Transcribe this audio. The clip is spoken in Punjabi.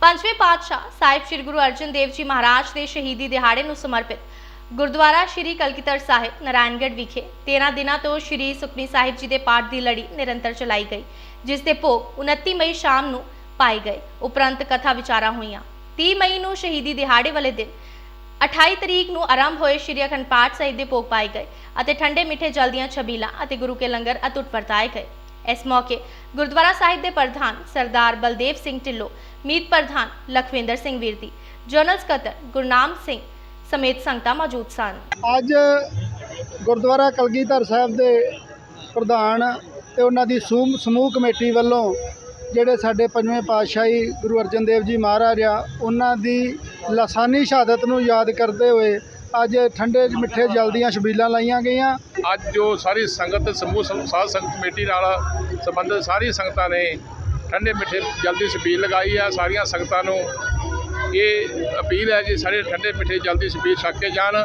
ਪੰਜਵੇਂ ਪਾਤਸ਼ਾਹ ਸਾਹਿਬ ਸ੍ਰੀ ਗੁਰੂ ਅਰਜਨ ਦੇਵ ਜੀ ਮਹਾਰਾਜ ਦੇ ਸ਼ਹੀਦੀ ਦਿਹਾੜੇ ਨੂੰ ਸਮਰਪਿਤ ਗੁਰਦੁਆਰਾ ਸ਼੍ਰੀ ਕਲਗੀਧਰ ਸਾਹਿਬ, ਨਾਰਾਇਣਗੜ੍ਹ ਵਿਖੇ 13 ਦਿਨਾਂ ਤੋਂ ਸ਼੍ਰੀ ਸੁਖਮਨੀ ਸਾਹਿਬ ਜੀ ਦੇ ਪਾਠ ਦੀ ਲੜੀ ਨਿਰੰਤਰ ਚਲਾਈ ਗਈ, ਜਿਸ ਦੇ ਭੋਗ 29 ਮਈ ਸ਼ਾਮ ਨੂੰ ਪਾਏ ਗਏ। ਉਪਰੰਤ ਕਥਾ ਵਿਚਾਰਾਂ ਹੋਈਆਂ। 30 ਮਈ ਨੂੰ ਸ਼ਹੀਦੀ ਦਿਹਾੜੇ ਵਾਲੇ ਦਿਨ 28 ਤਰੀਕ ਨੂੰ ਆਰੰਭ ਹੋਏ ਸ਼੍ਰੀ ਅਖੰਡ ਪਾਠ ਸਾਹਿਬ ਦੇ ਭੋਗ ਪਾਏ ਗਏ ਅਤੇ ਠੰਡੇ ਮਿੱਠੇ ਜਲ ਦੀਆਂ ਛਬੀਲਾਂ ਅਤੇ ਗੁਰੂ ਕੇ ਲੰਗਰ ਅਤੁੱਟ ਵਰਤਾਏ ਗਏ। ਇਸ ਮੌਕੇ ਗੁਰਦੁਆਰਾ ਸਾਹਿਬ ਦੇ ਪ੍ਰਧਾਨ ਸਰਦਾਰ ਬਲਦੇਵ ਸਿੰਘ ਢਿੱਲੋਂ, ਮੀਤ ਪ੍ਰਧਾਨ ਲਖਵਿੰਦਰ ਸਿੰਘ ਵੀਰਦੀ ਜਨਰਲ ਸਕੱਤਰ ਗੁਰਨਾਮ ਸਿੰਘ ਸਮੇਤ ਸੰਗਤਾਂ ਮੌਜੂਦ ਸਨ। ਅੱਜ ਗੁਰਦੁਆਰਾ ਕਲਗੀਧਰ ਸਾਹਿਬ ਦੇ ਪ੍ਰਧਾਨ ਤੇ ਉਹਨਾਂ ਦੀ ਸੂਮ- ਸਮੂਹ ਕਮੇਟੀ ਵੱਲੋਂ ਜਿਹੜੇ ਸਾਡੇ ਪੰਜਵੇਂ ਪਾਤਸ਼ਾਹੀ ਗੁਰੂ ਅਰਜਨ ਦੇਵ ਜੀ ਮਹਾਰਾਜ ਆ, ਉਹਨਾਂ ਦੀ ਲਾਸਾਨੀ ਸ਼ਹਾਦਤ ਨੂੰ ਯਾਦ ਕਰਦੇ ਹੋਏ ਅੱਜ ਠੰਡੇ ਮਿੱਠੇ ਜਲ ਦੀਆਂ ਛਬੀਲਾਂ ਲਾਈਆਂ ਗਈਆਂ। ਅੱਜ ਜੋ ਸਾਰੀ ਸੰਗਤ, ਸਮੂਹ ਸਾਧ ਸੰਗਤ ਕਮੇਟੀ ਨਾਲ ਸੰਬੰਧਿਤ ਸਾਰੀ ਸੰਗਤਾਂ ਨੇ ਠੰਡੇ ਮਿੱਠੇ ਜਲ ਦੀ ਛਬੀਲ ਲਗਾਈ ਆ। ਸਾਰੀਆਂ ਸੰਗਤਾਂ ਨੂੰ ਇਹ ਅਪੀਲ ਹੈ ਕਿ ਸਾਰੇ ਠੰਡੇ ਮਿੱਠੇ ਜਲ ਦੀ ਛਬੀਲ ਛੱਕ ਕੇ ਜਾਣ।